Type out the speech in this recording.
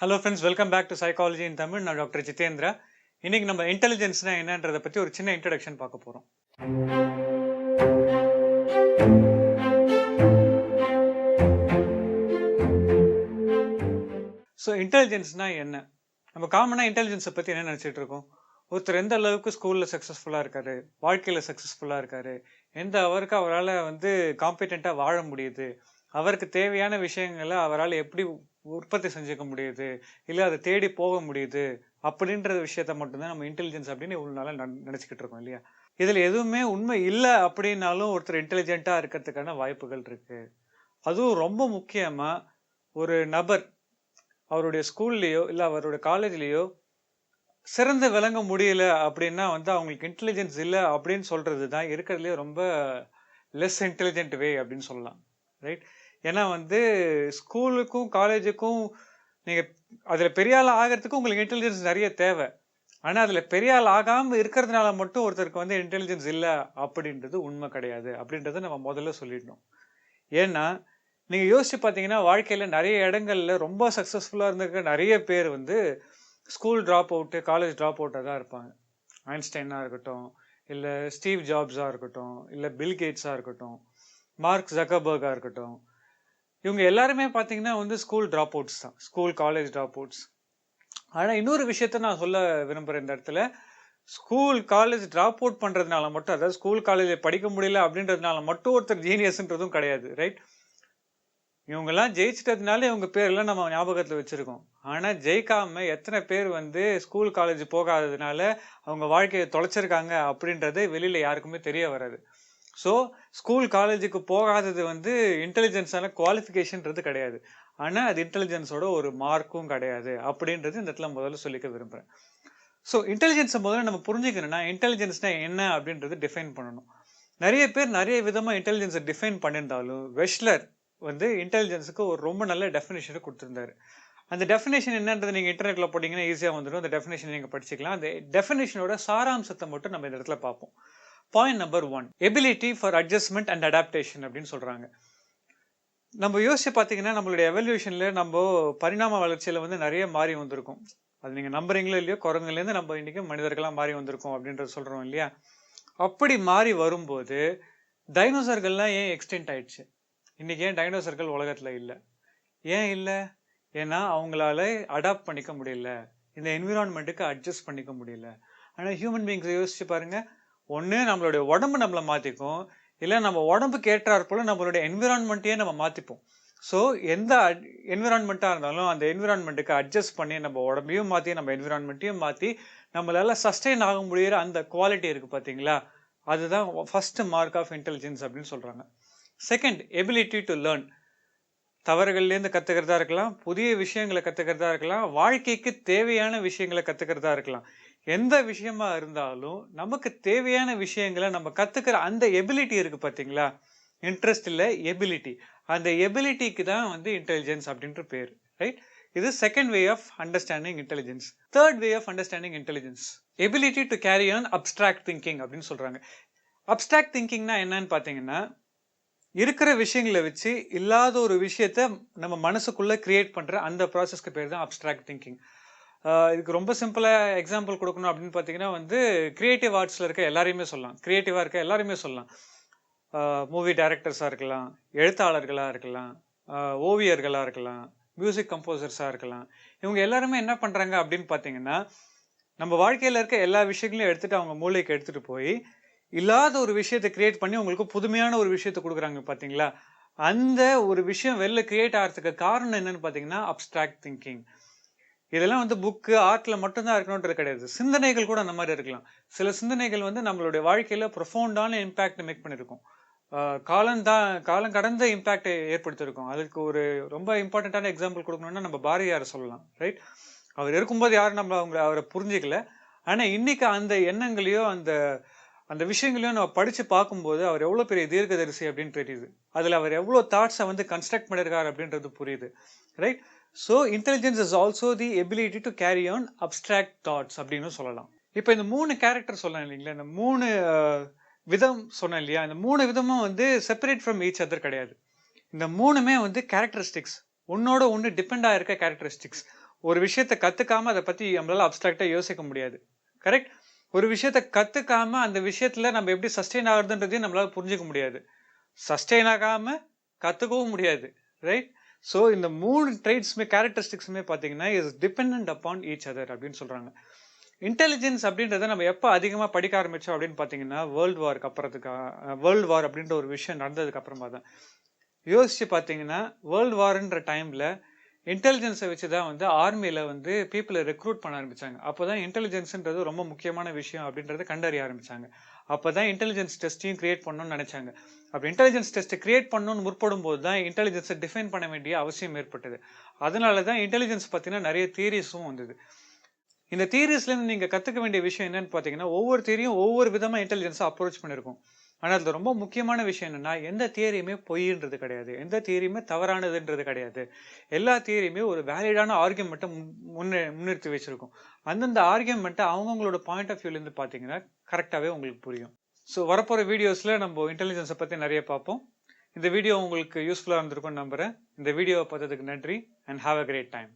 Hello friends welcome back to psychology in Tamil நான் doctor Jitendra இன்னைக்கு நம்ம இன்டெலிஜென்ஸ்னா என்னன்றதை பற்றி ஒரு சின்ன இன்ட்ரடக்ஷன் பார்க்க போகிறோம் ஸோ இன்டெலிஜென்ஸ்னா என்ன? நம்ம காமனாக இன்டெலிஜென்ஸை பற்றி என்ன நினச்சிட்டு இருக்கோம்? ஒருத்தர் எந்த அளவுக்கு ஸ்கூலில் சக்ஸஸ்ஃபுல்லாக இருக்காரு? வாழ்க்கையில் சக்ஸஸ்ஃபுல்லாக இருக்காரு? எந்த அவருக்கு அவரால் வந்து காம்பிடென்ட்டாக வாழ முடியுது? அவருக்கு தேவையான விஷயங்களை அவரால் எப்படி உற்பத்தி செஞ்சுக்க முடியுது இல்லை அதை தேடி போக முடியுது அப்படின்ற விஷயத்த மட்டும்தான் நம்ம இன்டெலிஜென்ஸ் அப்படின்னு இவ்வளோ நாளாக நினச்சிக்கிட்டு இருக்கோம் இல்லையா? இதில் எதுவுமே உண்மை இல்லை அப்படின்னாலும் ஒருத்தர் இன்டெலிஜென்ட்டாக இருக்கிறதுக்கான வாய்ப்புகள் இருக்குது அதுவும் ரொம்ப முக்கியமாக ஒரு நபர் அவருடைய ஸ்கூல்லையோ இல்லை அவருடைய காலேஜ்லேயோ சிறந்து விளங்க முடியல அப்படின்னா வந்து அவங்களுக்கு இன்டெலிஜென்ஸ் இல்லை அப்படின்னு சொல்கிறது தான் இருக்கிறதுலே ரொம்ப லெஸ் இன்டெலிஜென்ட் வே அப்படின்னு சொல்லலாம் ரைட் ஏன்னா வந்து ஸ்கூலுக்கும் காலேஜுக்கும் நீங்கள் அதில் பெரிய ஆள் ஆகிறதுக்கு உங்களுக்கு இன்டெலிஜென்ஸ் நிறைய தேவை. ஆனால் அதில் பெரிய ஆள் ஆகாமல் இருக்கிறதுனால மட்டும் ஒருத்தருக்கு வந்து இன்டெலிஜென்ஸ் இல்லை அப்படின்றது உண்மை கிடையாது. அப்படின்றத நம்ம முதல்ல சொல்லிடணும். ஏன்னா நீங்கள் யோசிச்சு பார்த்தீங்கன்னா வாழ்க்கையில் நிறைய இடங்கள்ல ரொம்ப சக்ஸஸ்ஃபுல்லாக இருந்திருக்க நிறைய பேர் வந்து school drop out college drop அவுட்டாக தான் இருப்பாங்க. ஐன்ஸ்டைனாக இருக்கட்டும் இல்லை ஸ்டீவ் ஜாப்ஸாக இருக்கட்டும் இல்லை பில் கேட்ஸாக இருக்கட்டும் மார்க் ஜக்கபர்காக இருக்கட்டும் இவங்க எல்லாருமே பார்த்தீங்கன்னா வந்து ஸ்கூல் ட்ராப் அவுட்ஸ் தான். ஸ்கூல் காலேஜ் ட்ராப் அவுட்ஸ் ஆனால் இன்னொரு விஷயத்த நான் சொல்ல விரும்புகிறேன் இந்த இடத்துல. ஸ்கூல் காலேஜ் ட்ராப் அவுட் பண்ணுறதுனால மட்டும் அதாவது ஸ்கூல் காலேஜில் படிக்க முடியல அப்படின்றதுனால மட்டும் ஒருத்தர் ஜீனியஸ்ன்றதும் கிடையாது ரைட் இவங்கெல்லாம் ஜெயிச்சிட்டதுனால இவங்க பேரெல்லாம் நம்ம ஞாபகத்தில் வச்சுருக்கோம். ஆனால் ஜெயிக்காமல் எத்தனை பேர் வந்து ஸ்கூல் காலேஜ் போகாததுனால அவங்க வாழ்க்கையை தொலைச்சிருக்காங்க அப்படின்றது வெளியில் யாருக்குமே தெரிய வராது. ஸோ ஸ்கூல் காலேஜுக்கு போகாதது வந்து இன்டெலிஜென்ஸான குவாலிஃபிகேஷன்றது கிடையாது. ஆனால் அது இன்டெலிஜென்ஸோட ஒரு மார்க்கும் கிடையாது. அப்படின்றது இந்த இடத்துல முதல்ல சொல்லிக்க விரும்புகிறேன் ஸோ இன்டெலிஜென்ஸை முதல்ல நம்ம புரிஞ்சுக்கணும்னா இன்டெலிஜென்ஸ்னா என்ன அப்படின்றது டிஃபைன் பண்ணணும். நிறைய பேர் நிறைய விதமாக இன்டெலிஜென்ஸை டிஃபைன் பண்ணியிருந்தாலும் வெஷ்லர் வந்து இன்டெலிஜென்ஸுக்கு ஒரு ரொம்ப நல்ல டெஃபினேஷனை கொடுத்துருந்தாரு. அந்த டெஃபினேஷன் என்னன்றது நீங்கள் இன்டர்நெட்டில் போட்டிங்கன்னா ஈஸியாக வந்துடும். அந்த டெஃபினேஷன் நீங்கள் படிச்சுக்கலாம். அந்த டெஃபினேஷனோட சாராம்சத்தை மட்டும் நம்ம இந்த இடத்துல பார்ப்போம். Point number one ability for adjustment and adaptation அப்படின்னு சொல்கிறாங்க நம்ம யோசிச்சு பார்த்தீங்கன்னா நம்மளுடைய எவல்யூஷனில் நம்ம பரிணாம வளர்ச்சியில் வந்து நிறைய மாறி வந்திருக்கும். அது நீங்கள் நம்புறீங்களோ இல்லையோ குரங்குலேருந்து நம்ம இன்றைக்கி மனிதர்களாக மாறி வந்திருக்கோம் அப்படின்றத சொல்கிறோம் இல்லையா? அப்படி மாறி வரும்போது டைனோசர்கள்லாம் ஏன் எக்ஸ்டென்ட் ஆயிடுச்சு? இன்றைக்கி ஏன் டைனோசர்கள் உலகத்தில் இல்லை? ஏன் இல்லை? ஏன்னா அவங்களால அடாப்ட் பண்ணிக்க முடியல. இந்த என்விரான்மெண்ட்டுக்கு அட்ஜஸ்ட் பண்ணிக்க முடியல. ஆனால் ஹியூமன் பீங்ஸை யோசிச்சு பாருங்க ஒன்று நம்மளுடைய உடம்பு நம்மளை மாற்றிக்கும் இல்லை நம்ம உடம்புக்கு ஏற்றாற் போல் நம்மளுடைய என்விரான்மெண்ட்டையே நம்ம மாற்றிப்போம் ஸோ எந்த என்விரான்மெண்ட்டாக இருந்தாலும் அந்த என்விரான்மெண்ட்டுக்கு அட்ஜஸ்ட் பண்ணி நம்ம உடம்பையும் மாற்றி நம்ம என்விரான்மெண்ட்டையும் மாற்றி நம்மளால் சஸ்டெயின் ஆக முடியிற அந்த குவாலிட்டி இருக்குது பார்த்தீங்களா அதுதான் ஃபர்ஸ்ட் மார்க் ஆஃப் இன்டெலிஜென்ஸ் அப்படின்னு சொல்கிறாங்க செகண்ட் எபிலிட்டி டு லேர்ன் தவறுகள்லேருந்து கற்றுக்கிறதா இருக்கலாம் புதிய விஷயங்களை கற்றுக்கிறதா இருக்கலாம் வாழ்க்கைக்கு தேவையான விஷயங்களை கற்றுக்கிறதா இருக்கலாம். எந்த விஷயமா இருந்தாலும் நமக்கு தேவையான விஷயங்களை நம்ம கற்றுக்கிற அந்த எபிலிட்டி இருக்குது பார்த்தீங்களா இன்ட்ரெஸ்ட் இல்லை எபிலிட்டி அந்த எபிலிட்டிக்கு தான் வந்து இன்டெலிஜென்ஸ் அப்படின்ற பேர் ரைட் இது second way of understanding intelligence third way of understanding intelligence ability to carry on abstract thinking அப்படின்னு சொல்கிறாங்க அப்ட்ராக்ட் திங்கிங்னா என்னன்னு பார்த்தீங்கன்னா இருக்கிற விஷயங்களை வச்சு இல்லாத ஒரு விஷயத்த நம்ம மனசுக்குள்ள கிரியேட் பண்ற அந்த ப்ராசஸ்க்கு பேர் தான் அப்ட்ராக்ட் திங்கிங் இதுக்கு ரொம்ப சிம்பிளாக எக்ஸாம்பிள் கொடுக்கணும் அப்படின்னு பார்த்தீங்கன்னா வந்து க்ரியேட்டிவ் ஆர்ட்ஸில் இருக்க எல்லாரையுமே சொல்லலாம். க்ரியேட்டிவாக இருக்க எல்லாரையுமே சொல்லலாம். மூவி டைரக்டர்ஸாக இருக்கலாம் எழுத்தாளர்களாக இருக்கலாம் ஓவியர்களாக இருக்கலாம் மியூசிக் கம்போசர்ஸாக இருக்கலாம். இவங்க எல்லாருமே என்ன பண்ணுறாங்க அப்படின்னு பார்த்தீங்கன்னா நம்ம வாழ்க்கையில் இருக்க எல்லா விஷயங்களையும் எடுத்துகிட்டு அவங்க மூளைக்கு எடுத்துகிட்டு போய் இல்லாத ஒரு விஷயத்தை க்ரியேட் பண்ணி உங்களுக்கு புதுமையான ஒரு விஷயத்தை கொடுக்குறாங்க பார்த்தீங்களா? அந்த ஒரு விஷயம் வெளில க்ரியேட் ஆகிறதுக்கு காரணம் என்னன்னு பார்த்தீங்கன்னா அப்ட்ராக்ட் திங்கிங் இதெல்லாம் வந்து புக்கு ஆர்ட்ல மட்டும்தான் இருக்கணுன்றது கிடையாது. சிந்தனைகள் கூட அந்த மாதிரி இருக்கலாம். சில சிந்தனைகள் வந்து நம்மளுடைய வாழ்க்கையில ப்ரொஃபவுண்டான இம்பாக்ட் மேக் பண்ணியிருக்கும் காலம் தான் காலம் கடந்த இம்பாக்டை ஏற்படுத்தியிருக்கும் அதுக்கு ஒரு ரொம்ப இம்பார்ட்டண்ட்டான எக்ஸாம்பிள் கொடுக்கணும்னா நம்ம பாரதியார் சொல்லலாம் ரைட் அவர் இருக்கும்போது யாரும் நம்ம அவங்க அவரை புரிஞ்சிக்கல. ஆனால் இன்னைக்கு அந்த எண்ணங்களையோ அந்த அந்த விஷயங்களையும் நம்ம படித்து பார்க்கும்போது அவர் எவ்வளோ பெரிய தீர்க்கதரிசி அப்படின்னு தெரியுது. அதில் அவர் எவ்வளோ தாட்ஸை வந்து கன்ஸ்ட்ரக்ட் பண்ணியிருக்காரு அப்படின்றது புரியுது right so intelligence is also the ability to carry on abstract thoughts அப்படின்னு சொல்லலாம். இப்போ இந்த மூணு கேரக்டர் சொல்லலாம் இல்லைங்களா? இந்த மூணு விதம் சொன்னேன் இல்லையா? இந்த மூணு விதமும் வந்து செப்பரேட் ஃப்ரம் ஈச் அதர் கிடையாது. இந்த மூணுமே வந்து கேரக்டரிஸ்டிக்ஸ் உன்னோட ஒன்று டிபெண்ட் ஆகிருக்க கேரக்டரிஸ்டிக்ஸ் ஒரு விஷயத்தை கற்றுக்காம அதை பற்றி நம்மளால் அப்ட்ராக்டாக யோசிக்க முடியாது. கரெக்ட் ஒரு விஷயத்த கற்றுக்காம அந்த விஷயத்தில் நம்ம எப்படி சஸ்டெயின் ஆகுறதுன்றதையும் நம்மளால் புரிஞ்சுக்க முடியாது. சஸ்டெயின் ஆகாமல் கற்றுக்கவும் முடியாது. ரைட் ஸோ இந்த மூணு ட்ரைட்ஸுமே கேரக்டரிஸ்டிக்ஸுமே பார்த்தீங்கன்னா is depend upon each other அப்படின்னு சொல்றாங்க. இன்டெலிஜென்ஸ் அப்படின்றத நம்ம எப்போ அதிகமாக படிக்க ஆரம்பிச்சோம் அப்படின்னு பார்த்தீங்கன்னா வேர்ல்டு வார்க்கு அப்புறத்துக்கு வேர்ல்டு வார் அப்படின்ற ஒரு விஷயம் நடந்ததுக்கு அப்புறமா தான். யோசிச்சு பார்த்தீங்கன்னா வேர்ல்டு வார்ன்ற டைம்ல இன்டெலிஜென்ஸை வச்சு தான் வந்து ஆர்மியில் வந்து பீப்புளை ரெக்ரூட் பண்ண ஆரம்பிச்சாங்க. அப்போ தான் இன்டெலிஜென்ஸுன்றது ரொம்ப முக்கியமான விஷயம் அப்படின்றத கண்டறிய ஆரம்பிச்சாங்க. அப்போ தான் இன்டெலிஜென்ஸ் டெஸ்ட்டையும் கிரியேட் பண்ணணும்னு நினைச்சாங்க. அப்போ இன்டெலிஜென்ஸ் டெஸ்ட்டை கிரியேட் பண்ணணும்னு முற்படும் போது தான் இன்டெலிஜென்ஸை டிஃபைன் பண்ண வேண்டிய அவசியம் ஏற்பட்டது. அதனால தான் இன்டெலிஜென்ஸ் பார்த்தீங்கன்னா நிறைய தியரிஸும் வந்தது. இந்த தியரிஸ்லேருந்து நீங்கள் கற்றுக்க வேண்டிய விஷயம் என்னன்னு பார்த்தீங்கன்னா ஒவ்வொரு தியரியும் ஒவ்வொரு விதமாக இன்டெலிஜென்ஸை அப்ரோச் பண்ணியிருக்கும் ஆனால் அதில் ரொம்ப முக்கியமான விஷயம் என்னென்னா எந்த தியரியுமே பொய்ன்றது கிடையாது. எந்த தியரியுமே தவறானதுன்றது கிடையாது. எல்லா தியரியுமே ஒரு வேலிடான ஆர்கியூமெண்ட்டை முன்னே முன்னிறுத்தி வச்சுருக்கும். அந்தந்த ஆர்கியூமெண்ட்டை அவங்கவுங்களோட பாயிண்ட் ஆஃப் வியூலேருந்து பார்த்தீங்கன்னா கரெக்டாகவே உங்களுக்கு புரியும். ஸோ வரப்போகிற வீடியோஸில் நம்ம இன்டெலிஜென்ஸை பற்றி நிறைய பார்ப்போம். இந்த வீடியோ உங்களுக்கு யூஸ்ஃபுல்லாக இருந்திருக்கும்னு நம்புகிறேன் இந்த வீடியோவை பார்த்ததுக்கு நன்றி and have a great time